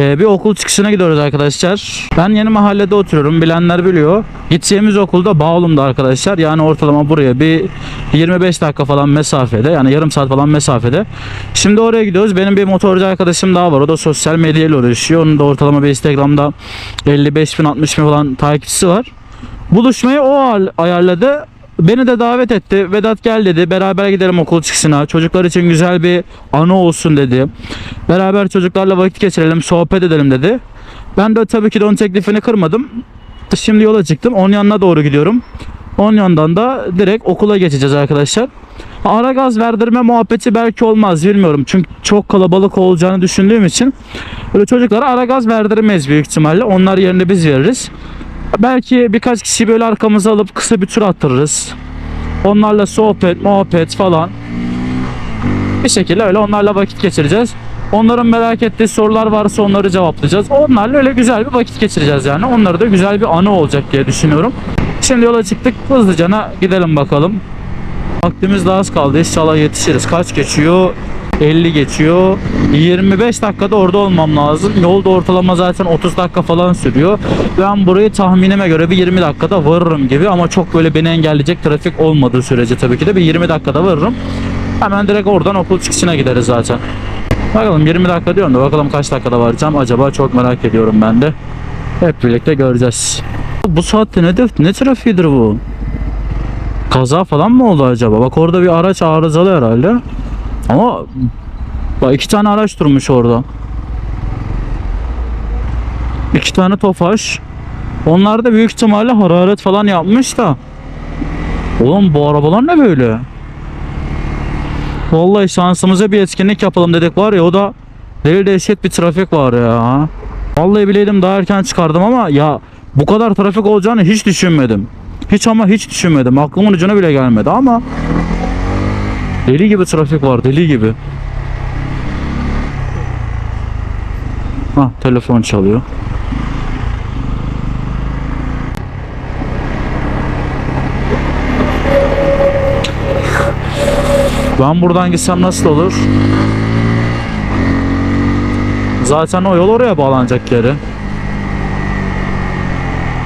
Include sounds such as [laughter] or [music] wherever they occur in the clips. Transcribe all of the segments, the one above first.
Ee, bir okul çıkışına gidiyoruz arkadaşlar. Ben yeni mahallede oturuyorum. Bilenler biliyor. Gideceğimiz okulda Bağlum'da arkadaşlar. Yani ortalama buraya bir 25 dakika falan mesafede. Yani yarım saat falan mesafede. Şimdi oraya gidiyoruz. Benim bir motorcu arkadaşım daha var. O da sosyal medyayla uğraşıyor. Onun da ortalama bir Instagram'da 55 bin 60 bin falan takipçisi var. Buluşmayı o ayar- ayarladı. Beni de davet etti. Vedat gel dedi. Beraber gidelim okul çıkışına. Çocuklar için güzel bir anı olsun dedi. Beraber çocuklarla vakit geçirelim, sohbet edelim dedi. Ben de tabii ki de onun teklifini kırmadım. Şimdi yola çıktım. Onun yanına doğru gidiyorum. Onun yanından da direkt okula geçeceğiz arkadaşlar. Ara gaz verdirme muhabbeti belki olmaz bilmiyorum. Çünkü çok kalabalık olacağını düşündüğüm için böyle çocuklara ara gaz verdirmeyiz büyük ihtimalle. Onlar yerine biz veririz. Belki birkaç kişi böyle arkamıza alıp kısa bir tur attırırız. Onlarla sohbet, muhabbet falan. Bir şekilde öyle onlarla vakit geçireceğiz. Onların merak ettiği sorular varsa onları cevaplayacağız. Onlarla öyle güzel bir vakit geçireceğiz yani. Onlara da güzel bir anı olacak diye düşünüyorum. Şimdi yola çıktık. Hızlıcana gidelim bakalım. Vaktimiz daha az kaldı. İnşallah yetişiriz. Kaç geçiyor? 50 geçiyor. 25 dakikada orada olmam lazım. Yolda ortalama zaten 30 dakika falan sürüyor. Ben burayı tahminime göre bir 20 dakikada varırım gibi ama çok böyle beni engelleyecek trafik olmadığı sürece tabii ki de bir 20 dakikada varırım. Hemen direkt oradan okul çıkışına gideriz zaten. Bakalım 20 dakika diyorum da bakalım kaç dakikada varacağım acaba çok merak ediyorum ben de. Hep birlikte göreceğiz. Bu saatte ne, ne trafiğidir bu? Kaza falan mı oldu acaba? Bak orada bir araç arızalı herhalde. Ama bak iki tane araç durmuş orada. İki tane tofaş. Onlar da büyük ihtimalle hararet falan yapmış da. Oğlum bu arabalar ne böyle? Vallahi şansımıza bir etkinlik yapalım dedik var ya o da deli dehşet bir trafik var ya. Vallahi bileydim daha erken çıkardım ama ya bu kadar trafik olacağını hiç düşünmedim. Hiç ama hiç düşünmedim. Aklımın ucuna bile gelmedi ama deli gibi trafik var deli gibi. Ha telefon çalıyor. Ben buradan gitsem nasıl olur? Zaten o yol oraya bağlanacak yeri.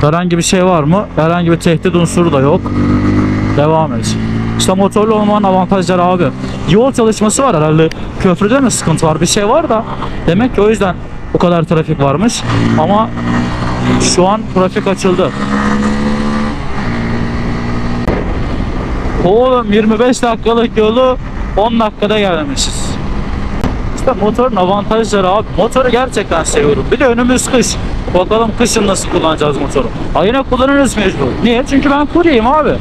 Herhangi bir şey var mı? Herhangi bir tehdit unsuru da yok. Devam et. İşte motorlu olmanın avantajları abi. Yol çalışması var herhalde. Köprüde mi sıkıntı var? Bir şey var da. Demek ki o yüzden bu kadar trafik varmış. Ama şu an trafik açıldı. Oğlum 25 dakikalık yolu 10 dakikada gelmişiz. İşte motorun avantajları abi. Motoru gerçekten seviyorum. Bir de önümüz kış. Bakalım kışın nasıl kullanacağız motoru. Ha yine kullanırız mecbur. Niye? Çünkü ben kuryeyim abi.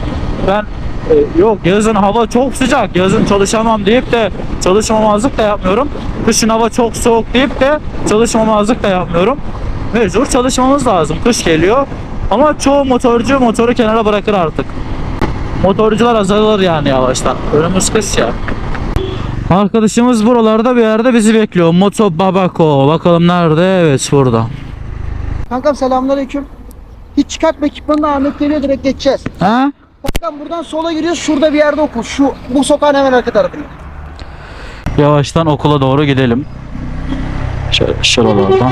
Ben e, yok yazın hava çok sıcak. Yazın çalışamam deyip de çalışmamazlık da yapmıyorum. Kışın hava çok soğuk deyip de çalışmamazlık da yapmıyorum. Mecbur çalışmamız lazım. Kış geliyor. Ama çoğu motorcu motoru kenara bırakır artık. Motorcular azalır yani yavaştan. Önümüz kış ya. Arkadaşımız buralarda bir yerde bizi bekliyor. Moto Babako. Bakalım nerede? Evet burada. Kankam selamünaleyküm. Hiç çıkartma ekipmanını Ahmet geliyor direkt geçeceğiz. Ha? Kankam buradan sola giriyoruz. Şurada bir yerde okul. Şu bu sokağın hemen arka tarafında. Yavaştan okula doğru gidelim. Şöyle şuralardan.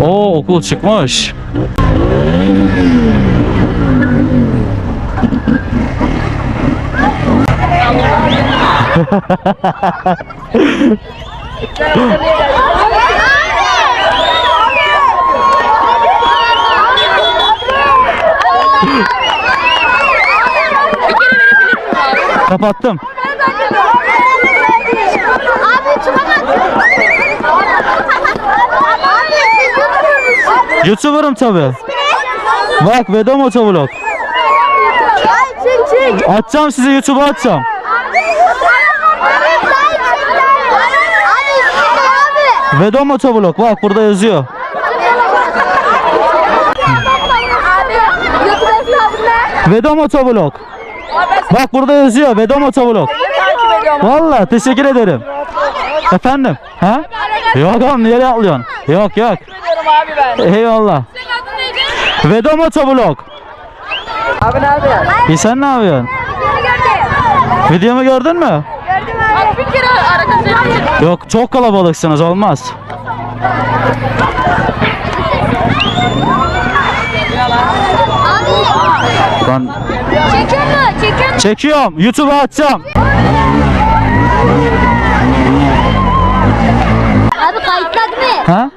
Oo okul çıkmış. [laughs] Kapattım. YouTuber'ım tabi. Bak Vedo Motovlog. Atacağım size YouTube'a atacağım. Vedo Motovlog bak burada yazıyor. Vedo Motovlog. Bak burada yazıyor Vedo Motovlog. Valla teşekkür ederim. Efendim? Ha? Yok oğlum nereye atlıyorsun? Yok yok. abi. Eyvallah. Senin adın neydi? Vedo Motovlog. Abi ne yapıyorsun? İyi sen ne yapıyorsun? Videomu gördün mü? Gördüm Bak bir kere arkadaşlar. Yok çok kalabalıksınız olmaz. Ben Çekiyor mu? Çekiyorum. YouTube'a atacağım. Abi kayıtladı mı? Ha?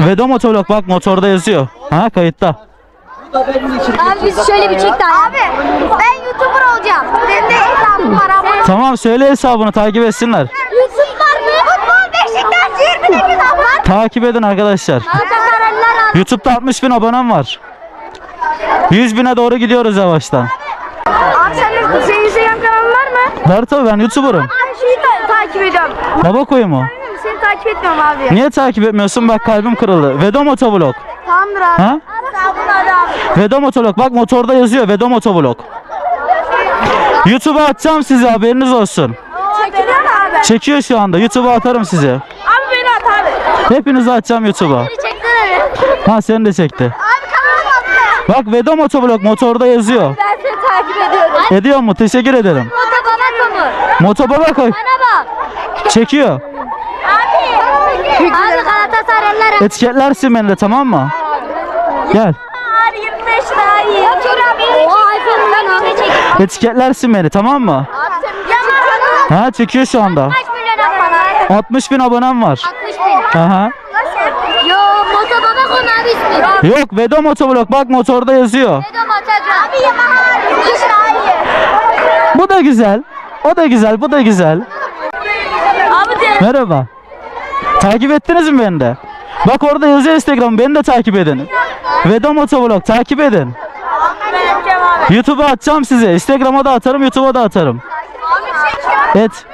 Vedo motovlog bak motorda yazıyor. Ha kayıtta. Abi biz şöyle bir çek daha. Abi ben YouTuber olacağım. Benim de hesabım var ama. Tamam söyle hesabını takip etsinler. YouTube var mı? Futbol Beşiktaş 20 bin var. Takip edin arkadaşlar. YouTube'da 60 bin abonem var. 100 bine doğru gidiyoruz yavaştan. Abi senin, senin Instagram kanalın var mı? Var tabii ben YouTuber'ım. Ben şeyi ta- takip ediyorum. Baba koyu mu? Seni takip etmiyorum abi. Niye takip etmiyorsun? Bak kalbim kırıldı. Vedo motovlog. Tamamdır abi. Ha? Hesabın adı abi. Vedo motovlog. Bak motorda yazıyor Vedo motovlog. YouTube'a atacağım size haberiniz olsun. Çekiliyor mu abi? Çekiyor şu anda. YouTube'a atarım sizi. Abi beni at abi. Hepinizi atacağım YouTube'a. Ha seni de çekti. Abi kanalıma attı. Bak Vedo motovlog motorda yazıyor. Takip ediyorum. Ediyor mu? Teşekkür ederim. Moto bana konu. Motobaba koy. Bana bak. Çekiyor. Abi. Abi Galatasaraylılar. Etiketlersin beni de tamam mı? Gel. Abi 25 daha iyi. Otur abi. Oha iPhone'dan abi. çek. Etiketlersin beni tamam mı? Ha çekiyor şu anda. Kaç milyon abone? 60 bin abonem var. 60 bin. Aha. Yo moto baba konu abi ismi. Yok Vedo motovlog bak motorda yazıyor. Dedim Atacan. Abi Yamaha 25 daha iyi. Bu da güzel. O da güzel, bu da güzel. Abi. Merhaba. Takip ettiniz mi beni de? Bak orada yazıyor Instagram, beni de takip edin. Vedo motovlog takip edin. YouTube'a atacağım size. Instagram'a da atarım, YouTube'a da atarım. Abi. Et.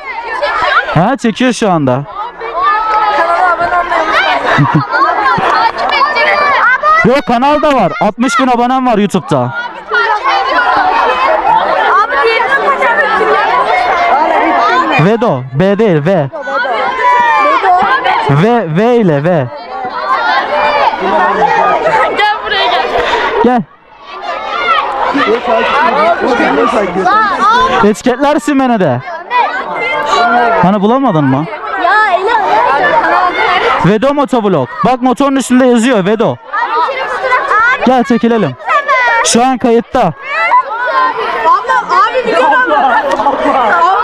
Ha çekiyor şu anda. Yok kanal da var. 60 bin abonem var YouTube'da. Abi diğerinden kaçacaksın ya. Vedo. B değil V. V, V ile V. Gel buraya gel. Gel. Etiketlersin beni de. Hani bulamadın mı? Vedo motovlog. Bak motorun üstünde yazıyor Vedo. Gel çekilelim. Şu an kayıtta. Abla abi biliyor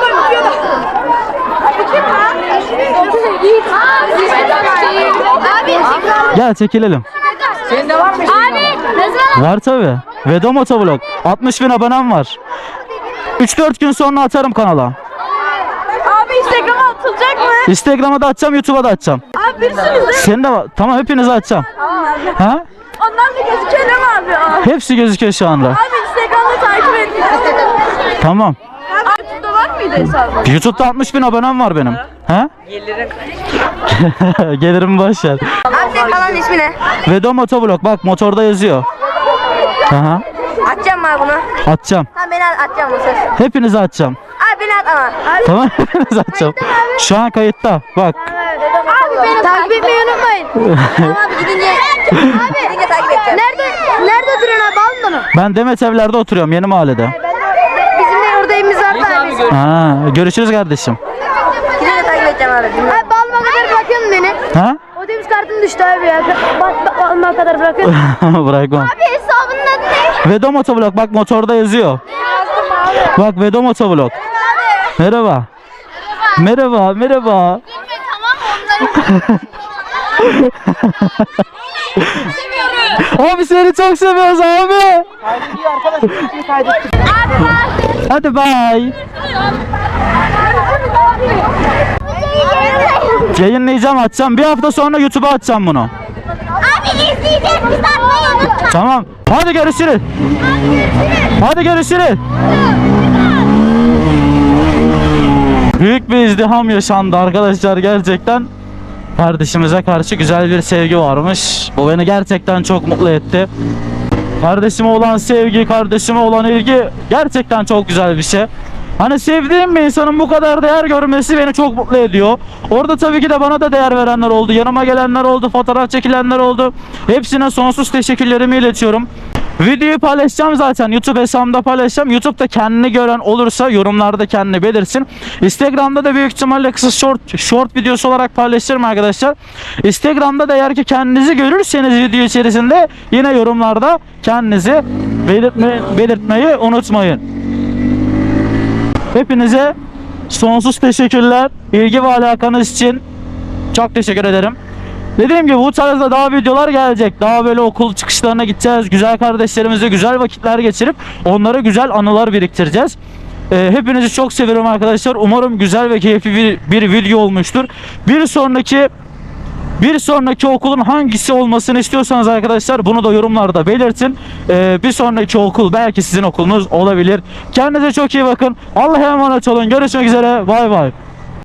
Gel çekilelim. Senin var mı? Abi. Ne zaman? Var tabi. Vedo motovlog. 60 bin abonem var. 3-4 gün sonra atarım kanala. Abi Instagram'a atılacak mı? Instagram'a da atacağım, YouTube'a da atacağım. Abi bir sürü izle. Senin de var. Tamam hepinizi atacağım. Ha? Ondan da gözüküyor değil mi abi? Abi Hepsi gözüküyor şu anda. Instagram'da takip edin. Tamam. Mıydı hesabı? YouTube'da 60 bin abonem var benim. Ha? Gelirim. [laughs] Gelirim boş ver. Abi senin kanalın ismi ne? Vedo motovlog. Bak motorda yazıyor. Aha. Atacağım mı abi bunu? Atacağım. Tamam beni at, atacağım bu söz. Hepinizi atacağım. Abi beni at ama. Abi, Tamam [laughs] hepinizi atacağım. Şu an kayıtta. Bak. abi beni takip etmeyi unutmayın. tamam abi gidince. abi gidince takip edeceğim. Nerede? Nerede oturuyorsun abi? Alın bunu. Ben Demet evlerde oturuyorum yeni mahallede. Bizim de orada evimiz var da abi. Ha, görüşürüz kardeşim. Gidince takip edeceğim abi. Abi balma kadar bırakıyorsun beni. Ha? Otobüs kartım düştü abi ya. Bak balma kadar bırakıyorsun. [laughs] Bırakmam. abi hesabının adı ne? Vedo motovlog bak motorda yazıyor. Yazdım abi. Bak Vedo motovlog. Merhaba. Merhaba, merhaba. Tamam ondan. [laughs] Abi seni çok seviyoruz abi. Hadi bye. Yayınlayacağım atacağım. Bir hafta sonra YouTube'a atacağım bunu. Abi izleyeceğiz biz atmayı unutma. Tamam. Hadi görüşürüz. Hadi görüşürüz. Büyük bir izdiham yaşandı arkadaşlar gerçekten. Kardeşimize karşı güzel bir sevgi varmış. Bu beni gerçekten çok mutlu etti. Kardeşime olan sevgi, kardeşime olan ilgi gerçekten çok güzel bir şey. Hani sevdiğim bir insanın bu kadar değer görmesi beni çok mutlu ediyor. Orada tabii ki de bana da değer verenler oldu. Yanıma gelenler oldu, fotoğraf çekilenler oldu. Hepsine sonsuz teşekkürlerimi iletiyorum. Videoyu paylaşacağım zaten. YouTube hesabımda paylaşacağım. YouTube'da kendini gören olursa yorumlarda kendini belirsin. Instagram'da da büyük ihtimalle kısa short short videosu olarak paylaşırım arkadaşlar. Instagram'da da eğer ki kendinizi görürseniz video içerisinde yine yorumlarda kendinizi belirtme, belirtmeyi unutmayın. Hepinize sonsuz teşekkürler. İlgi ve alakanız için çok teşekkür ederim. Dediğim gibi bu tarzda daha videolar gelecek. Daha böyle okul çıkışlarına gideceğiz. Güzel kardeşlerimizle güzel vakitler geçirip onlara güzel anılar biriktireceğiz. Ee, hepinizi çok seviyorum arkadaşlar. Umarım güzel ve keyifli bir, bir video olmuştur. Bir sonraki bir sonraki okulun hangisi olmasını istiyorsanız arkadaşlar bunu da yorumlarda belirtin. Ee, bir sonraki okul belki sizin okulunuz olabilir. Kendinize çok iyi bakın. Allah'a emanet olun. Görüşmek üzere. Bay bay.